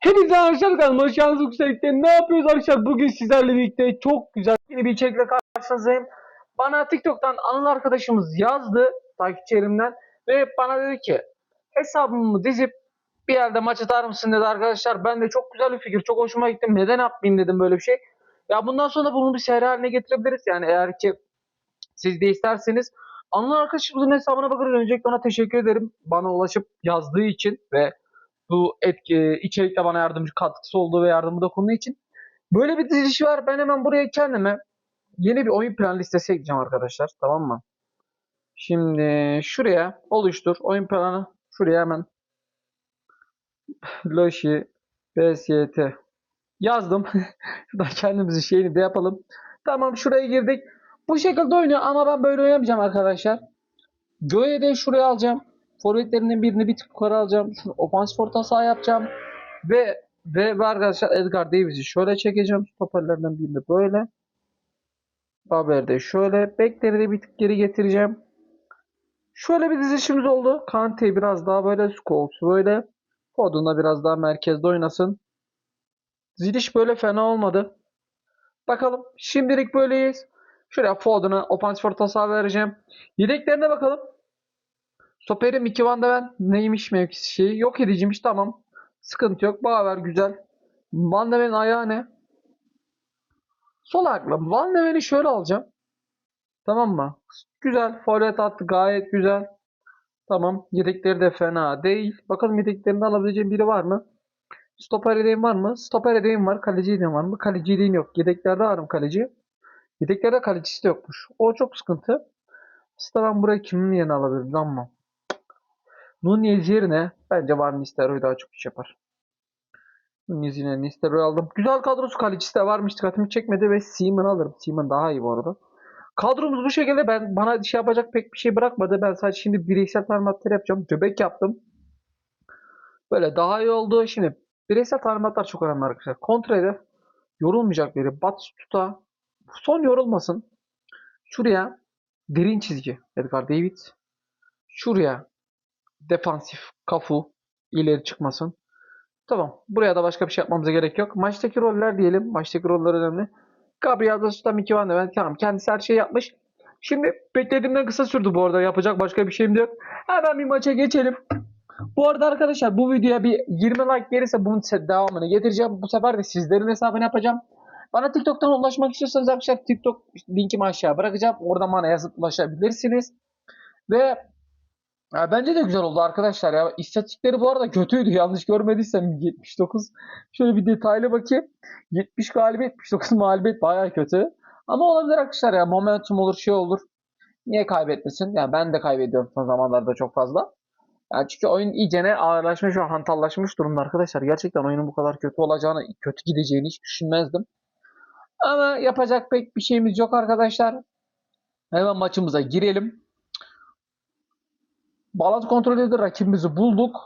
Hepinize arkadaşlar kanalıma hoş geldiniz. Yükselikte ne yapıyoruz arkadaşlar? Bugün sizlerle birlikte çok güzel yeni bir içerikle karşınızdayım. Bana TikTok'tan Anıl arkadaşımız yazdı takipçilerimden ve bana dedi ki hesabımı dizip bir yerde maç atar mısın dedi arkadaşlar. Ben de çok güzel bir fikir. Çok hoşuma gitti. Neden yapmayayım dedim böyle bir şey. Ya bundan sonra bunu bir seri haline getirebiliriz. Yani eğer ki siz de isterseniz Anıl arkadaşımızın hesabına bakarız. Öncelikle ona teşekkür ederim. Bana ulaşıp yazdığı için ve bu etki, içerikte bana yardımcı katkısı olduğu ve yardımı dokunduğu için. Böyle bir diziliş var. Ben hemen buraya kendime yeni bir oyun plan listesi ekleyeceğim arkadaşlar. Tamam mı? Şimdi şuraya oluştur. Oyun planı şuraya hemen Loşi BSYT yazdım. Şuradan kendimizin şeyini de yapalım. Tamam şuraya girdik. Bu şekilde oynuyor ama ben böyle oynamayacağım arkadaşlar. Göğe de şuraya alacağım. Forvetlerinden birini bir tık yukarı alacağım. Şunu ofansif orta saha yapacağım. Ve ve, ve arkadaşlar Edgar Davis'i şöyle çekeceğim. Stoperlerden birini böyle. Haber de şöyle. Bekleri de bir tık geri getireceğim. Şöyle bir dizilişimiz oldu. Kante biraz daha böyle. Scholes böyle. Foden'da biraz daha merkezde oynasın. Diziliş böyle fena olmadı. Bakalım. Şimdilik böyleyiz. Şuraya Foden'a ofansif orta saha vereceğim. Yedeklerine bakalım. Stoperim 2 Van de neymiş mevkisi şeyi yok ediciymiş tamam. Sıkıntı yok. Bağver güzel. Van de ayağı ne? Sol ayakla. Van de şöyle alacağım. Tamam mı? Güzel. Forvet attı gayet güzel. Tamam. Yedekleri de fena değil. Bakalım yedeklerinde alabileceğim biri var mı? Stoper yedeğim var mı? Stoper yedeğim var. Kaleci yedeğim var mı? Kaleci yedeğim yok. Yedeklerde varım kaleci. Yedeklerde kalecisi de yokmuş. O çok sıkıntı. Aslında ben buraya kimin yerine alabilirim ama. Nunez yerine bence Van Nistelrooy daha çok iş yapar. Nunez yerine Nistelrooy aldım. Güzel kadrosu kalecisi de varmış. Dikkatimi çekmedi ve Seaman alırım. Seaman daha iyi bu arada. Kadromuz bu şekilde. Ben bana şey yapacak pek bir şey bırakmadı. Ben sadece şimdi bireysel talimatlar yapacağım. Göbek yaptım. Böyle daha iyi oldu. Şimdi bireysel talimatlar çok önemli arkadaşlar. Kontrede yorulmayacak biri. Batistuta son yorulmasın. Şuraya derin çizgi. Edgar David. Şuraya defansif kafu ileri çıkmasın. Tamam. Buraya da başka bir şey yapmamıza gerek yok. Maçtaki roller diyelim. Maçtaki roller önemli. Gabriel da Susta Mickey Van de. Tamam. Kendisi her şeyi yapmış. Şimdi beklediğimden kısa sürdü bu arada. Yapacak başka bir şeyim de yok. Hemen bir maça geçelim. Bu arada arkadaşlar bu videoya bir 20 like gelirse bunun devamını getireceğim. Bu sefer de sizlerin hesabını yapacağım. Bana TikTok'tan ulaşmak istiyorsanız arkadaşlar TikTok linkimi aşağı bırakacağım. Oradan bana yazıp ulaşabilirsiniz. Ve ya bence de güzel oldu arkadaşlar ya. İstatistikleri bu arada kötüydü. Yanlış görmediysem 79. Şöyle bir detaylı bakayım. 70 galibiyet, 79 mağlubiyet baya kötü. Ama olabilir arkadaşlar ya. Momentum olur, şey olur. Niye kaybetmesin? Yani ben de kaybediyorum son zamanlarda çok fazla. Yani çünkü oyun iyicene ağırlaşmış ve hantallaşmış durumda arkadaşlar. Gerçekten oyunun bu kadar kötü olacağını, kötü gideceğini hiç düşünmezdim. Ama yapacak pek bir şeyimiz yok arkadaşlar. Hemen maçımıza girelim. Bağlantı kontrol edildi. Rakibimizi bulduk.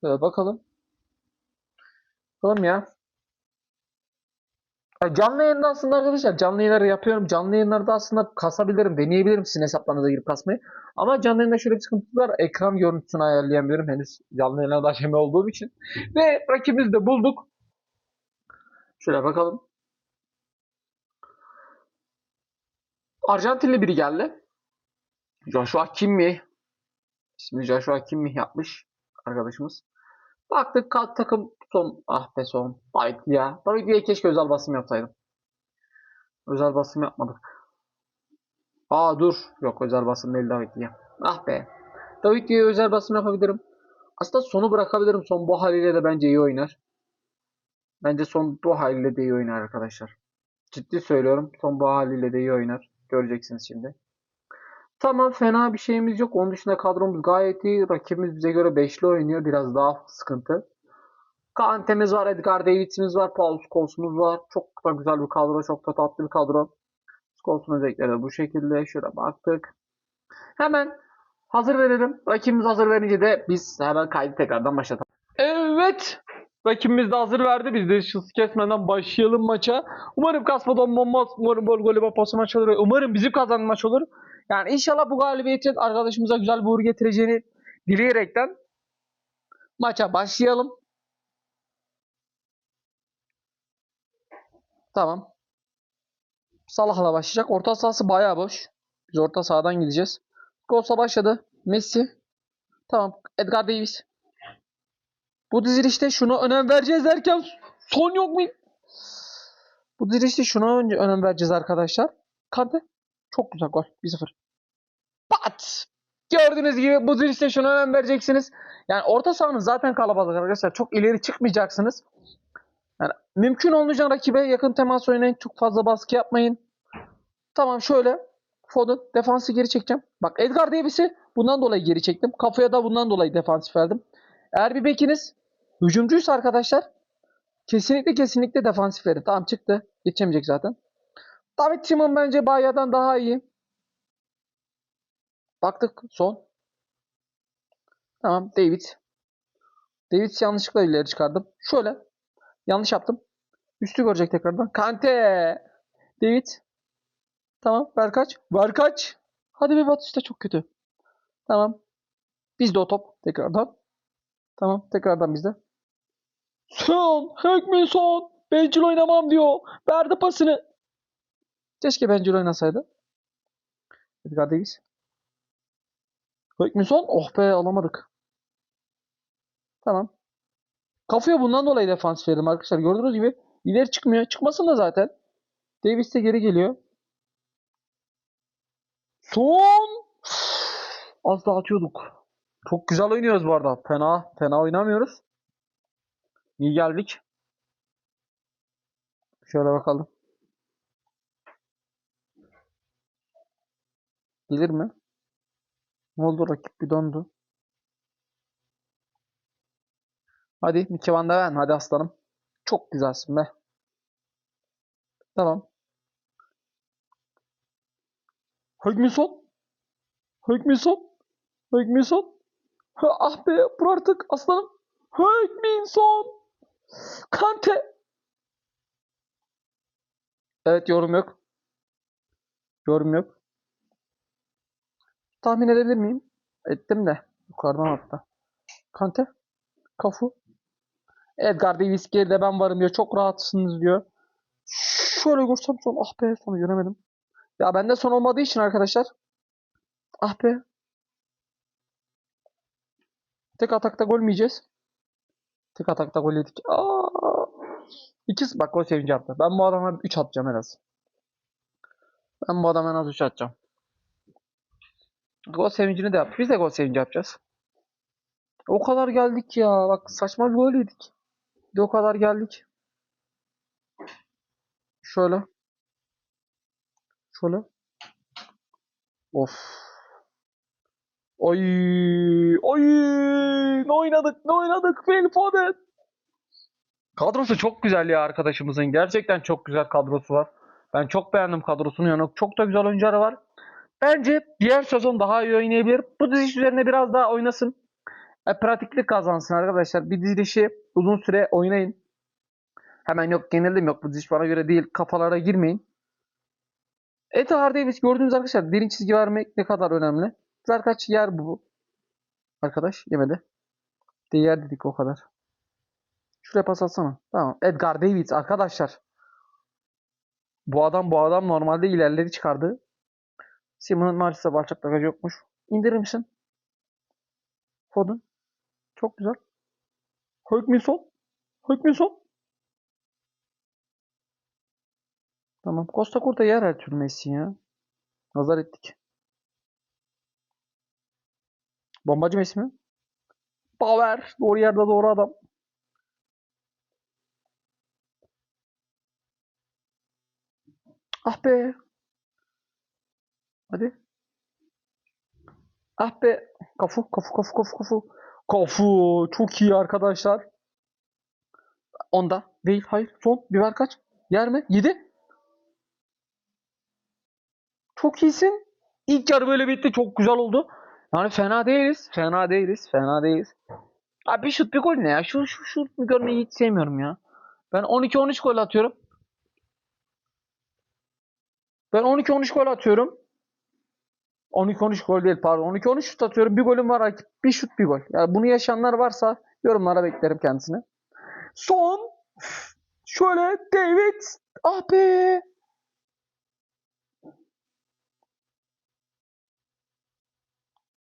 Şöyle bakalım. Bakalım ya. Ya Canlı yayında aslında arkadaşlar canlı yayınları yapıyorum. Canlı yayınlarda aslında kasabilirim, deneyebilirim sizin hesaplarınıza girip kasmayı. Ama canlı yayında şöyle bir sıkıntı var. Ekran görüntüsünü ayarlayamıyorum henüz canlı yayına da aşama olduğum için. Ve rakibimizi de bulduk. Şöyle bakalım. Arjantinli biri geldi. Joshua Kimmih. İsmini Joshua Kimmih yapmış arkadaşımız. Baktık kalk takım son ah be son. David ya. Diye keşke özel basım yapsaydım. Özel basım yapmadık. Aa dur. Yok özel basım değil David diye. Ah be. David diye özel basım yapabilirim. Aslında sonu bırakabilirim. Son bu haliyle de bence iyi oynar. Bence son bu haliyle de iyi oynar arkadaşlar. Ciddi söylüyorum. Son bu haliyle de iyi oynar. Göreceksiniz şimdi. Tamam fena bir şeyimiz yok. Onun dışında kadromuz gayet iyi. Rakibimiz bize göre beşli oynuyor. Biraz daha sıkıntı. Kante'miz var, Edgar Davids'imiz var, Paul Scholes'umuz var. Çok da güzel bir kadro, çok da tatlı bir kadro. Scholes'un özellikleri de bu şekilde. Şuraya baktık. Hemen hazır verelim. Rakibimiz hazır verince de biz hemen kaydı tekrardan başlatalım. Evet. Rakibimiz de hazır verdi. Biz de hız kesmeden başlayalım maça. Umarım kasmadan olmaz. Umarım bol golü pası maç olur. Umarım bizim kazanan maç olur. Yani inşallah bu galibiyetin arkadaşımıza güzel bir uğur getireceğini dileyerekten maça başlayalım. Tamam. Salah'la başlayacak. Orta sahası bayağı boş. Biz orta sahadan gideceğiz. Golsa başladı. Messi. Tamam. Edgar Davis. Bu dizilişte şuna önem vereceğiz derken son yok mu? Bu dizilişte şuna önce önem vereceğiz arkadaşlar. Kante. Çok güzel gol. 1-0. Pat! Gördüğünüz gibi bu dizilişte şuna önem vereceksiniz. Yani orta sahanız zaten kalabalık arkadaşlar. Çok ileri çıkmayacaksınız. Yani mümkün olunca rakibe yakın temas oynayın. Çok fazla baskı yapmayın. Tamam şöyle. Foden defansı geri çekeceğim. Bak Edgar Davis'i bundan dolayı geri çektim. Kafaya da bundan dolayı defansif verdim. Eğer bir bekiniz hücumcuysa arkadaşlar kesinlikle kesinlikle defansif verin. Tamam çıktı. Geçemeyecek zaten. David Simon bence Baya'dan daha iyi. Baktık son. Tamam David. David yanlışlıkla ileri çıkardım. Şöyle. Yanlış yaptım. Üstü görecek tekrardan. Kante. David. Tamam. Ver kaç. Ver kaç. Hadi be Batista çok kötü. Tamam. Bizde o top. Tekrardan. Tamam. Tekrardan bizde. Son. Hükmü son. Bencil oynamam diyor. Verdi pasını. Keşke bencil oynasaydı. Edgar Davis. Hükmü son. Oh be alamadık. Tamam. Kafaya bundan dolayı defans verdim arkadaşlar. Gördüğünüz gibi ileri çıkmıyor. Çıkmasın da zaten. Davis de geri geliyor. Son. Az daha atıyorduk. Çok güzel oynuyoruz bu arada. Fena fena oynamıyoruz. İyi geldik. Şöyle bakalım. Gelir mi? Ne oldu rakip bir dondu. Hadi Miki Van Ven. Hadi aslanım. Çok güzelsin be. Tamam. Hugminson. Hugminson. Ha, ah be vur artık aslanım. Hugminson. Kante. Evet yorum yok. Yorum yok. Tahmin edebilir miyim? Ettim de. Yukarıdan hatta. Kante. Kafu. Edgar Davis geride ben varım diyor. Çok rahatsınız diyor. Şöyle görsem son. Ah be sonu göremedim. Ya bende son olmadığı için arkadaşlar. Ah be. Tek atakta gol yiyeceğiz? Tek atakta gol yedik. Aa. İkisi bak gol sevinci yaptı. Ben bu adama 3 atacağım en az. Ben bu adama en az 3 atacağım. Gol sevincini de yap. Biz de gol sevinci yapacağız. O kadar geldik ya. Bak saçma bir gol yedik. De o kadar geldik. Şöyle. Şöyle. Of. Oy. Oy. Ne oynadık? Ne oynadık? Phil Foden. Kadrosu çok güzel ya arkadaşımızın. Gerçekten çok güzel kadrosu var. Ben çok beğendim kadrosunu. Yani çok da güzel oyuncuları var. Bence diğer sezon daha iyi oynayabilir. Bu diziş üzerine biraz daha oynasın. E, pratiklik kazansın arkadaşlar. Bir dizilişi uzun süre oynayın. Hemen yok yenildim yok bu diziş bana göre değil. Kafalara girmeyin. Etihar Davis gördüğünüz arkadaşlar derin çizgi vermek ne kadar önemli. Zerkaç yer bu. Arkadaş yemedi. De dedik o kadar. Şuraya pas atsana. Tamam. Edgar Davis arkadaşlar. Bu adam bu adam normalde ilerleri çıkardı. Simon'un maalesef balçak bagajı yokmuş. İndirir misin? Foden. Çok güzel. Hükminson. Hükminson. Tamam. Costa Curta yer her türlü Messi ya. Nazar ettik. Bombacı Messi mi? Power. Doğru yerde doğru adam. Ah be. Hadi. Ah be. Kafu, kafu, kafu, kafu, kafu. Kafu. Çok iyi arkadaşlar. Onda. Değil. Hayır. Son. Bir ver kaç? Yer mi? 7. Çok iyisin. İlk yarı böyle bitti. Çok güzel oldu. Yani fena değiliz. Fena değiliz. Fena değiliz. Abi bir şut bir gol ne ya? Şu şu şut görmeyi hiç sevmiyorum ya. Ben 12-13 gol atıyorum. Ben 12-13 gol atıyorum. 12-13 gol değil pardon. 12-13 şut atıyorum. Bir golüm var rakip. Bir şut bir gol. Yani bunu yaşayanlar varsa yorumlara beklerim kendisini. Son şöyle David Ah be.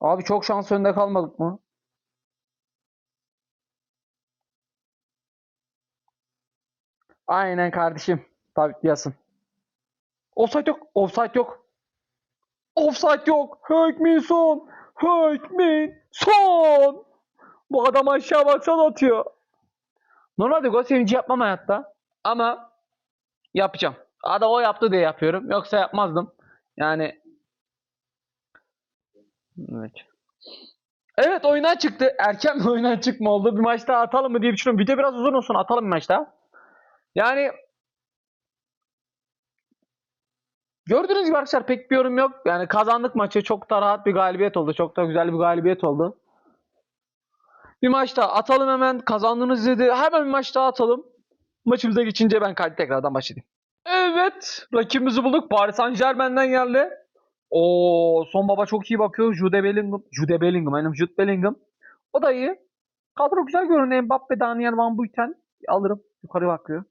Abi çok şans önde kalmadık mı? Aynen kardeşim. Tabii diyorsun. Offside yok. Offside yok. Offside yok. Hökminson. Hökminson. Bu adam aşağı baksana atıyor. Normalde gol sevinci yapmam hayatta. Ama yapacağım. Ada o yaptı diye yapıyorum. Yoksa yapmazdım. Yani Evet. Evet oyundan çıktı. Erken bir oyundan çıkma oldu. Bir maç daha atalım mı diye düşünüyorum. Video biraz uzun olsun. Atalım bir maç. Yani gördüğünüz gibi arkadaşlar pek bir yorum yok. Yani kazandık maçı. Çok da rahat bir galibiyet oldu. Çok da güzel bir galibiyet oldu. Bir maç daha atalım hemen. Kazandığınız dedi. Hemen bir maç daha atalım. Maçımıza geçince ben kaydı tekrardan başlayayım. Evet. Rakibimizi bulduk. Paris Saint Germain'den geldi. O son baba çok iyi bakıyor. Jude Bellingham. Jude Bellingham. Benim Jude Bellingham. O da iyi. Kadro güzel görünüyor. Mbappe, Daniel Van Buiten. Alırım. Yukarı bakıyor.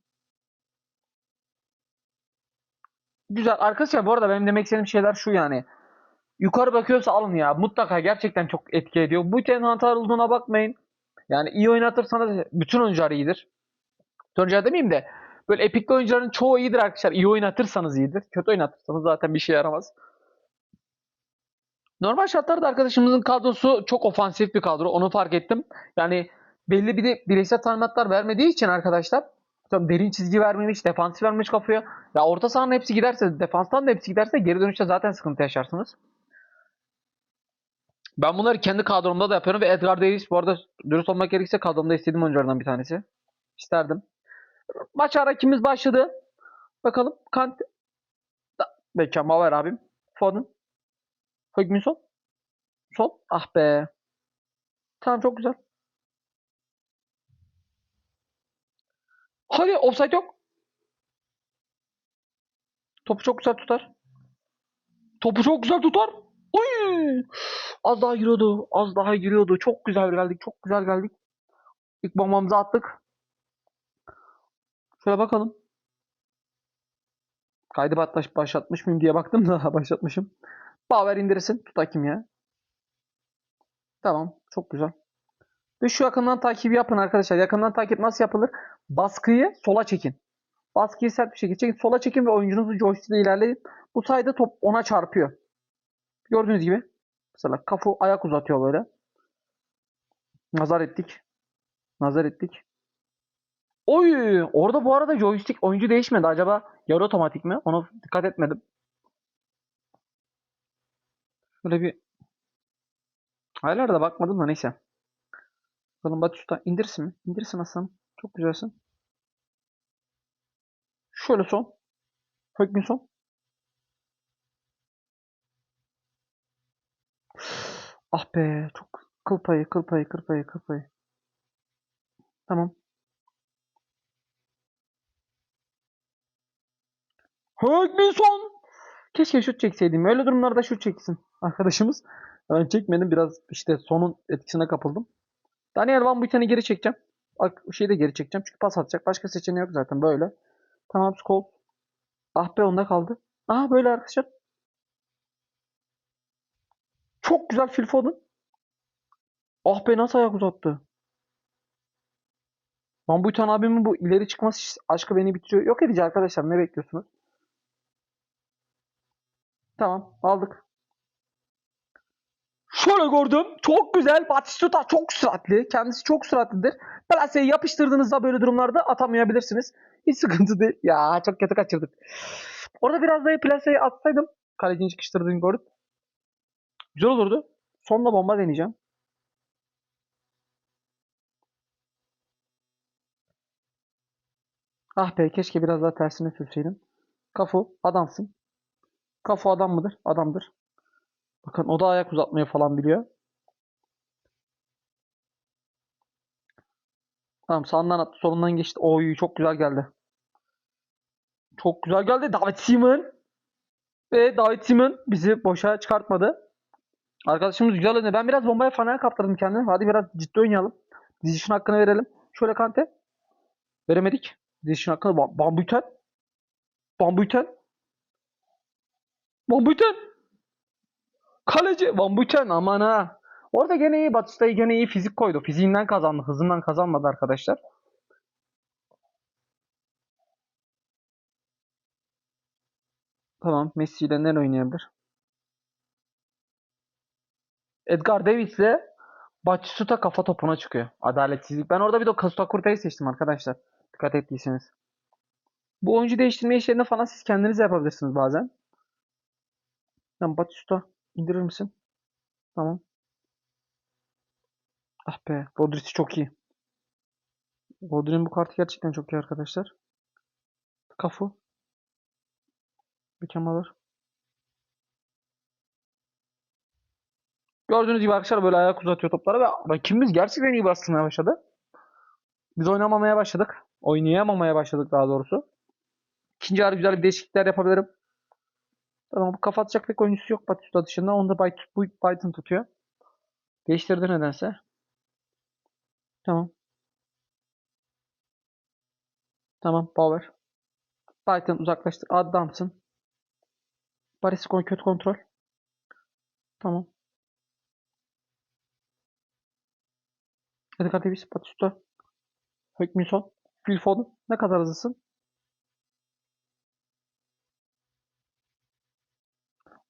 Güzel. Arkadaşlar bu arada benim demek istediğim şeyler şu yani. Yukarı bakıyorsa alın ya. Mutlaka gerçekten çok etki ediyor. Bu ülkenin hata olduğuna bakmayın. Yani iyi oynatırsanız bütün oyuncular iyidir. Bütün demeyeyim de böyle epikli oyuncuların çoğu iyidir arkadaşlar. İyi oynatırsanız iyidir. Kötü oynatırsanız zaten bir şey yaramaz. Normal şartlarda arkadaşımızın kadrosu çok ofansif bir kadro. Onu fark ettim. Yani belli bir de bireysel talimatlar vermediği için arkadaşlar Tamam, derin çizgi vermemiş, defansif vermiş kafaya. Ya orta sahanın hepsi giderse, defanstan da hepsi giderse geri dönüşte zaten sıkıntı yaşarsınız. Ben bunları kendi kadromda da yapıyorum ve Edgar Davis bu arada dürüst olmak gerekirse kadromda istediğim oyunculardan bir tanesi. İsterdim. Maç harekimiz başladı. Bakalım. Kante. Beckham Bauer abim. Foden. Hugminson. Son. Ah be. Tamam çok güzel. Hadi offside yok. Topu çok güzel tutar. Topu çok güzel tutar. Oy! Az daha giriyordu. Az daha giriyordu. Çok güzel geldik. Çok güzel geldik. İlk bombamızı attık. Şöyle bakalım. Kaydı başlaş, başlatmış mıyım diye baktım da başlatmışım. Bauer indirsin. Tut hakim ya. Tamam. Çok güzel. Ve şu yakından takip yapın arkadaşlar. Yakından takip nasıl yapılır? Baskıyı sola çekin. Baskıyı sert bir şekilde çekin. Sola çekin ve oyuncunuzu joystick'le ilerleyin. Bu sayede top ona çarpıyor. Gördüğünüz gibi. Mesela kafu ayak uzatıyor böyle. Nazar ettik. Nazar ettik. Oy! Orada bu arada joystick oyuncu değişmedi. Acaba yarı otomatik mi? Onu dikkat etmedim. Şöyle bir Hayırlar da bakmadım da neyse. Bakalım Batista indirsin mi? İndirsin Hasan. Çok güzelsin. Şöyle son. Hugminson. Ah be çok kıl payı kıl payı kıl payı kıl payı. Tamam. Hugminson. Keşke şut çekseydim. Öyle durumlarda şut çeksin arkadaşımız. Ben çekmedim biraz işte sonun etkisine kapıldım. Daniel Van Buiten'i geri çekeceğim. Bak şeyi de geri çekeceğim çünkü pas atacak. Başka seçeneği yok zaten böyle. Tamam skol. Ah be onda kaldı. Aha böyle arkadaşlar. Çok güzel Phil Foden. Ah be nasıl ayak uzattı. Van Buiten abimin bu ileri çıkması aşkı beni bitiriyor. Yok edici arkadaşlar ne bekliyorsunuz? Tamam aldık. Şöyle gördüm. Çok güzel. Batistuta çok süratli. Kendisi çok süratlidir. Plaseyi yapıştırdığınızda böyle durumlarda atamayabilirsiniz. Hiç sıkıntı değil. Ya çok kötü kaçırdık. Orada biraz daha plaseyi atsaydım. Kalecinin çıkıştırdığını gördüm. Güzel olurdu. Sonla bomba deneyeceğim. Ah be keşke biraz daha tersine sürseydim. Kafu adamsın. Kafu adam mıdır? Adamdır. Bakın o da ayak uzatmayı falan biliyor. Tamam sağından attı solundan geçti. Oy çok güzel geldi. Çok güzel geldi. David Simon. Ve David Simon bizi boşa çıkartmadı. Arkadaşımız güzel oynadı. Ben biraz bombaya fanaya kaptırdım kendimi. Hadi biraz ciddi oynayalım. Dizişin hakkını verelim. Şöyle Kante. Veremedik. Dizişin hakkını. Bambüten. Van Buiten. Kaleci Van Buiten aman ha. Orada gene iyi Batista'yı gene iyi fizik koydu. Fiziğinden kazandı. Hızından kazanmadı arkadaşlar. Tamam. Messi ile ne oynayabilir? Edgar Davis ile Batistuta kafa topuna çıkıyor. Adaletsizlik. Ben orada bir de Kasuta Kurta'yı seçtim arkadaşlar. Dikkat ettiyseniz. Bu oyuncu değiştirme işlerini falan siz kendiniz yapabilirsiniz bazen. Tamam Batista indirir misin? Tamam. Ah be. Rodri's çok iyi. Rodri'nin bu kartı gerçekten çok iyi arkadaşlar. Kafu. Mükemmel olur. Gördüğünüz gibi arkadaşlar böyle ayak uzatıyor toplara ve rakibimiz gerçekten iyi bastırmaya başladı. Biz oynamamaya başladık. Oynayamamaya başladık daha doğrusu. İkinci yarı güzel bir değişiklikler yapabilirim. Tamam bu kafa atacak pek oyuncusu yok Batista dışında. Onu da Python tutuyor. Değiştirdi nedense. Tamam. Tamam Power. Python uzaklaştı. Adamsın. Paris kötü kontrol. Tamam. Edgar Davis, Batista. Hükminson. Phil Foden. Ne kadar hızlısın?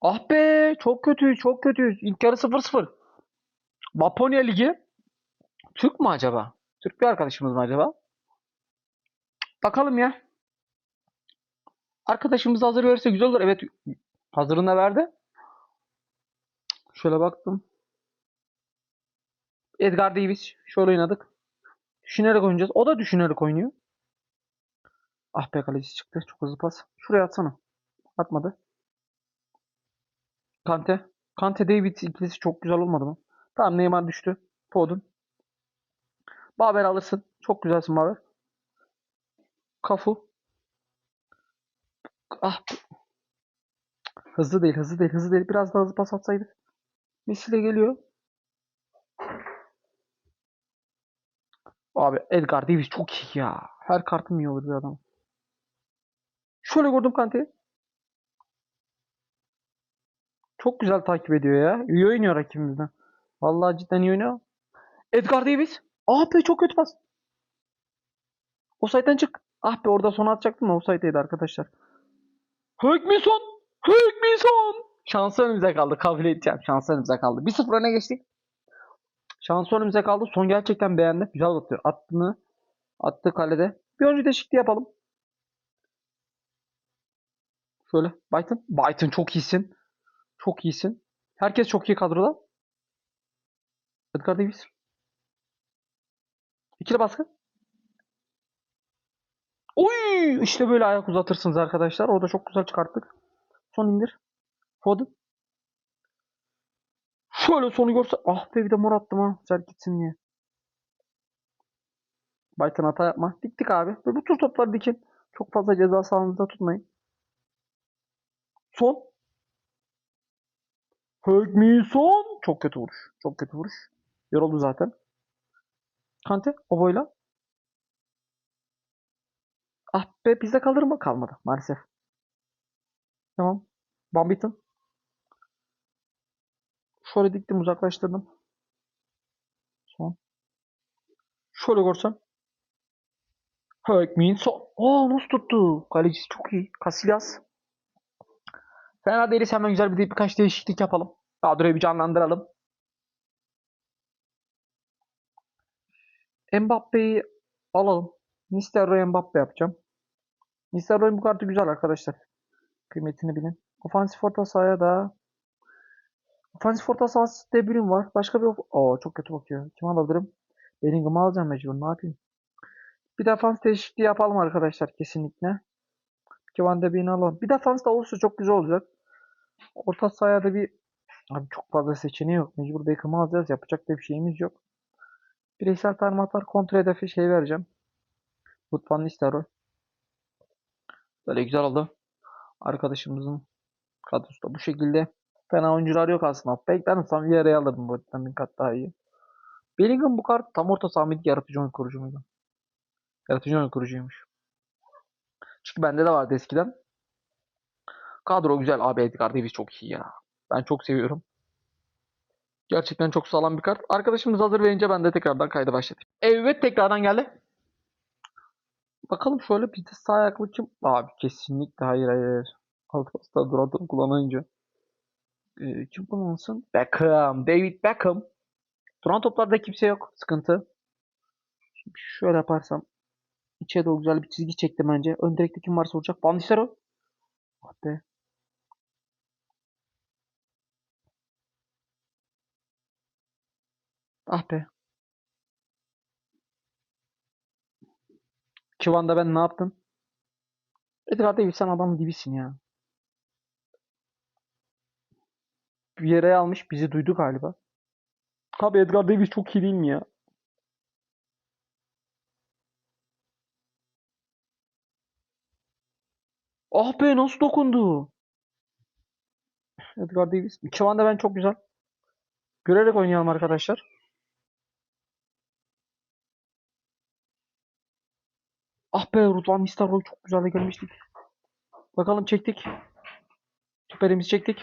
Ah be çok kötü çok kötü. İlk yarı 0-0. Laponya Ligi. Türk mü acaba? Türk bir arkadaşımız mı acaba? Bakalım ya. Arkadaşımız hazır verirse güzel olur. Evet hazırını da verdi. Şöyle baktım. Edgar Davis. Şöyle oynadık. Düşünerek oynayacağız. O da düşünerek oynuyor. Ah be kaleci çıktı. Çok hızlı pas. Şuraya atsana. Atmadı. Kante. Kante David ikilisi çok güzel olmadı mı? Tamam Neymar düştü. Foden. Baber alırsın. Çok güzelsin Baber. Kafu. Ah. Hızlı değil, hızlı değil, hızlı değil. Biraz daha hızlı pas atsaydık. Messi de geliyor. Abi Edgar Davis çok iyi ya. Her kartım iyi olur bir adam. Şöyle gördüm Kante'yi. Çok güzel takip ediyor ya. İyi oynuyor rakibimizden. Vallahi cidden iyi oynuyor. Edgar Davis. Ah be çok kötü pas. Offside'den çık. Ah be orada sona atacaktım da offside'deydi arkadaşlar. Hükminson. Hükminson. Şansı önümüze kaldı. Kabul edeceğim. Şansı önümüze kaldı. 1-0 öne geçtik. Şansı önümüze kaldı. Son gerçekten beğendim. Güzel atıyor. Attığını attı kalede. Bir önce değişikliği yapalım. Şöyle. Byton. Byton çok iyisin. Çok iyisin. Herkes çok iyi kadroda. Edgar Davis. İkili baskı. Oy! İşte böyle ayak uzatırsınız arkadaşlar. Orada çok güzel çıkarttık. Son indir. Foden. Şöyle sonu görse. Ah be bir de mor attım ha. Güzel gitsin diye. Baytan hata yapma. Diktik abi. Ve bu tür topları dikin. Çok fazla ceza sahanızda tutmayın. Son. Hugminson. Çok kötü vuruş. Çok kötü vuruş. Yoruldu zaten. Kante. O boyla. Ah be bizde kalır mı? Kalmadı maalesef. Tamam. Bambiton. Şöyle diktim uzaklaştırdım. Son. Şöyle görsem. Hugminson. Aa nasıl tuttu? Kalecisi çok iyi. Casillas. Fena değiliz. Hemen güzel bir birkaç değişiklik yapalım. Kadroyu bir canlandıralım. Mbappe'yi alalım. Nistelrooy Mbappe yapacağım. Nistelrooy'un bu kartı güzel arkadaşlar. Kıymetini bilin. Ofansif orta sahaya da Ofansif orta sahası De Bruyne var. Başka bir Oo çok kötü bakıyor. Kim alabilirim? Bellingham'ı alacağım mecbur. Ne yapayım? Bir defans değişikliği yapalım arkadaşlar kesinlikle. Kevin De Bruyne alalım. Bir defans da olursa çok güzel olacak. Orta sahaya da bir Abi çok fazla seçeneği yok. Mecbur Beckham'ı alacağız. Yapacak da bir şeyimiz yok. Bireysel tarmatar kontra hedefi şey vereceğim. Lütfen Nistelrooy. Böyle güzel oldu. Arkadaşımızın kadrosu da bu şekilde. Fena oyuncular yok aslında. Beklersem bir yere alırım bu yüzden bir kat daha iyi. Bellingham bu kart tam orta saha mıydı, yaratıcı oyun kurucu muydu? Yaratıcı oyun kurucuymuş. Çünkü bende de vardı eskiden. Kadro güzel. Abi Edgar Davis çok iyi ya. Ben çok seviyorum. Gerçekten çok sağlam bir kart. Arkadaşımız hazır verince ben de tekrardan kayda başlatayım. Evet tekrardan geldi. Bakalım şöyle bir de sağ ayaklı kim? Abi kesinlikle hayır hayır. Alt pasta duradım kullanınca. Ee, kim kullansın? Beckham. David Beckham. Duran toplarda kimse yok. Sıkıntı. Şimdi şöyle yaparsam. İçe doğru güzel bir çizgi çektim bence. Ön direkte kim varsa olacak. Van Nistelrooy. Ah be. Ah be. Kıvan'da ben ne yaptım? Edgar Davis sen adamın dibisin ya. Bir yere almış bizi duydu galiba. Abi Edgar Davis çok iyi değil mi ya? Ah be nasıl dokundu? Edgar Davis. Kıvan'da ben çok güzel. Görerek oynayalım arkadaşlar. Ah be Rudvan Nistelrooy çok güzel de gelmiştik. Bakalım çektik. Süperimizi çektik.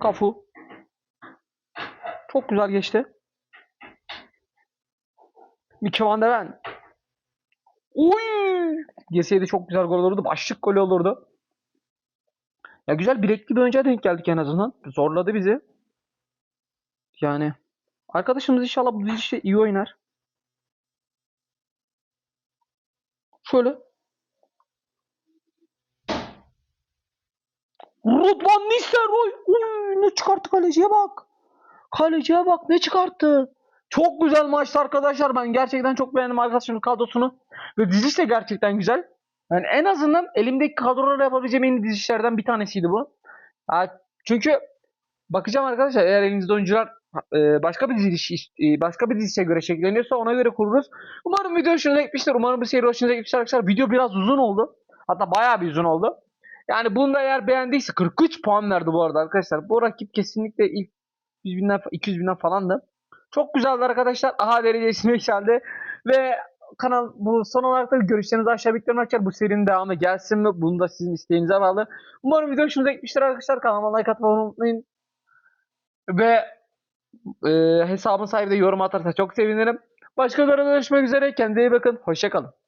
Kafu. Çok güzel geçti. Mickey Van de Ven. Uy! Girseydi çok güzel gol olurdu. Başlık golü olurdu. Ya güzel bilekli bir oyuncuya denk geldik en azından. Zorladı bizi. Yani arkadaşımız inşallah bu dizişte iyi oynar. Şöyle. Rudvan Nistelrooy. Uy, ne çıkarttı kaleciye bak. Kaleciye bak ne çıkarttı. Çok güzel maçtı arkadaşlar. Ben gerçekten çok beğendim arkadaşımın kadrosunu. Ve diziş de gerçekten güzel. Yani en azından elimdeki kadrolarla yapabileceğim en iyi dizişlerden bir tanesiydi bu. Çünkü bakacağım arkadaşlar eğer elinizde oyuncular e, başka bir diziş e, başka bir dizişe göre şekilleniyorsa ona göre kururuz. Umarım video hoşunuza gitmiştir. Umarım bu seri hoşunuza gitmiştir arkadaşlar. Video biraz uzun oldu. Hatta bayağı bir uzun oldu. Yani bunu da eğer beğendiyse 43 puan verdi bu arada arkadaşlar. Bu rakip kesinlikle ilk 100 binden 200 binden falandı. Çok güzeldi arkadaşlar. Aha derecesine yükseldi. Ve kanal bu son olarak da görüşlerinizi aşağı bekliyorum arkadaşlar. Bu serinin devamı gelsin mi? Bunu da sizin isteğinize bağlı. Umarım video hoşunuza gitmiştir arkadaşlar. Kanalıma like atmayı unutmayın. Ve e, hesabın sahibi de yorum atarsa çok sevinirim. Başka videoda görüşmek üzere. Kendinize iyi bakın. Hoşçakalın.